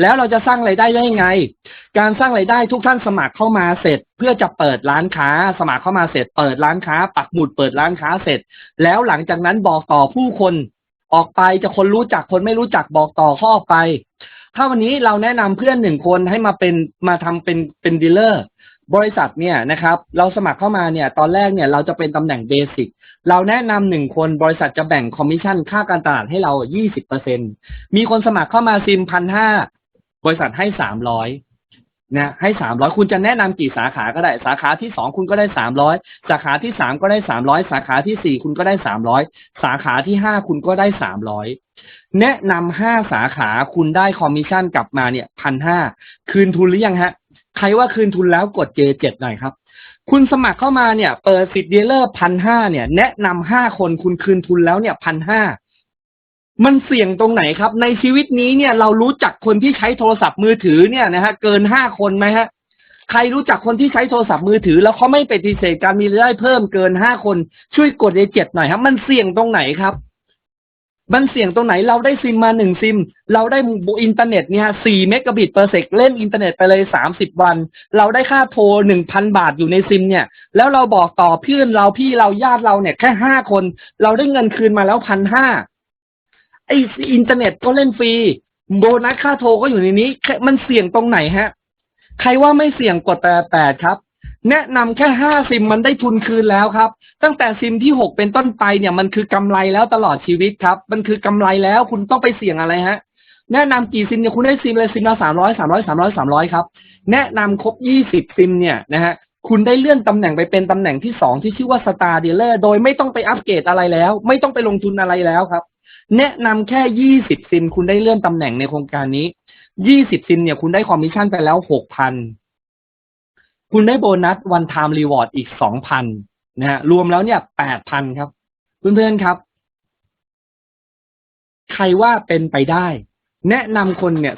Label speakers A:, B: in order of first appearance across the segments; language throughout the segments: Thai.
A: แล้วเราจะสร้างไรายได้ได้ยังไง การสร้างไรายได้ทุกท่านสมัครเข้ามาเสร็จ เพื่อจะเปิดร้านค้า สมัครเข้ามาเสร็จ เปิดร้านค้า ปักหมุดเปิดร้านค้าเสร็จ แล้วหลังจากนั้นบอกต่อผู้คนออกไปจะคนรู้จักคนไม่รู้จักบอกต่อข้ออกไป ถ้าวันนี้เราแนะนำเพื่อนหนึ่งคนให้มาเป็นมาทำเป็นเป็นดีลเลอร์บริษัทเนี่ยนะครับเราสมัครเข้ามาเนี่ยตอนแรกเนี่ยเราจะเป็นตำแหน่งเบสิกเราแนะนำหนึ่งคนบริษัทจะแบ่งคอมมิชชั่นค่าการตลาดให้เรา 20เปอร์เซ็นมีคนสมัครเข้ามาซิมพันห้า บริษัทให้สามร้อยนะให้สามร้อยคุณจะแนะนำกี่สาขาก็ได้ สาขาที่สองคุณก็ได้สามร้อยสาขาที่สามก็ได้สามร้อยสาขาที่สี่คุณก็ได้สามร้อยสาขาที่ห้าคุณก็ได้สามร้อยแนะนำห้าสาขาคุณได้คอมมิชชั่นกลับมาเนี่ยพันห้าคืนทุนหรือยังฮะ ใครว่าคืนทุนแล้วกด J7 หน่อยครับ คุณสมัครเข้ามาเนี่ยเปิดสิทธิ์ดีลเลอร์พันห้าเนี่ย แนะนำห้าคนคุณคืนทุนแล้วเนี่ยพันห้า มันเสี่ยงตรงไหนครับ ในชีวิตนี้เนี่ยเรารู้จักคนที่ใช้โทรศัพท์มือถือเนี่ยนะฮะเกินห้าคนไหมฮะ ใครรู้จักคนที่ใช้โทรศัพท์มือถือ แล้วเขาไม่ปฏิเสธการมีรายได้เพิ่มเกินห้าคนช่วยกด J7 หน่อยครับ มันเสี่ยงตรงไหนครับ มันเสี่ยงตรงไหนเราได้ซิมมาหนึ่งซิม เราได้อินเทอร์เน็ตเนี่ยสี่เมกะบิตเปอร์เซกเล่นอินเทอร์เน็ตไปเลยสามสิบวัน เราได้ค่าโทรหนึ่งพันบาทอยู่ในซิมเนี่ย แล้วเราบอกต่อเพื่อนเราพี่เราญาติเราเนี่ยแค่ห้าคน เราได้เงินคืนมาแล้วพันห้า ไออินเทอร์เน็ตก็เล่นฟรี โบนัสค่าโทรก็อยู่ในนี้ มันเสี่ยงตรงไหนฮะ ใครว่าไม่เสี่ยงกดแปดแปดครับ แนะนำแค่ห้าซิมมันได้ทุนคืนแล้วครับ ตั้งแต่ซิมที่หกเป็นต้นไปเนี่ยมันคือกำไรแล้วตลอดชีวิตครับ มันคือกำไรแล้วคุณต้องไปเสี่ยงอะไรฮะแนะนำกี่ซิมเนี่ยคุณได้ซิมเลยซิมละสามร้อยสามร้อยสามร้อยสามร้อยครับ แนะนำครบยี่สิบซิมเนี่ยนะฮะคุณได้เลื่อนตำแหน่งไปเป็นตำแหน่งที่สองที่ชื่อว่าสตาร์เดลเลอร์โดยไม่ต้องไปอัปเกรดอะไรแล้ว ไม่ต้องไปลงทุนอะไรแล้วครับ แนะนำแค่ยี่สิบซิมคุณได้เลื่อนตำแหน่งในโครงการนี้ยี่สิบซิมเนี่ยคุณได้คอมมิชชั่นไปแล้วหกพันคุณได้โบนัสวันไทม์รีวอร์ดอีกสองพันนะฮะรวมแล้วเนี่ยแปดพันครับ เพื่อนๆครับ ใครว่าเป็นไปได้ แนะนำคนเนี่ย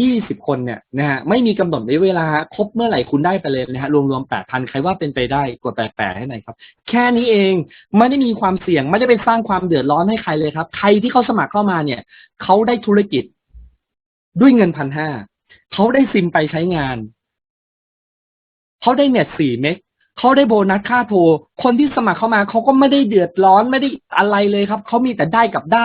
A: ยี่สิบคนเนี่ยนะฮะไม่มีกำหนดในเวลาครบเมื่อไหร่คุณได้ไปเลยนะฮะรวมๆแปดพันใครว่าเป็นไปได้กดแปดแปดให้หน่อยครับ แค่นี้เองไม่ได้มีความเสี่ยงไม่ได้ไปสร้างความเดือดร้อนให้ใครเลยครับ ใครที่เขาสมัครเข้ามาเนี่ยเขาได้ธุรกิจ ด้วยเงินพันห้าเขาได้ซิมไปใช้งานเขาได้เน็ตสี่เมกเขาได้โบนัสค่าโทร คนที่สมัครเข้ามาเขาก็ไม่ได้เดือดร้อนไม่ได้อะไรเลยครับเขามีแต่ได้กับได้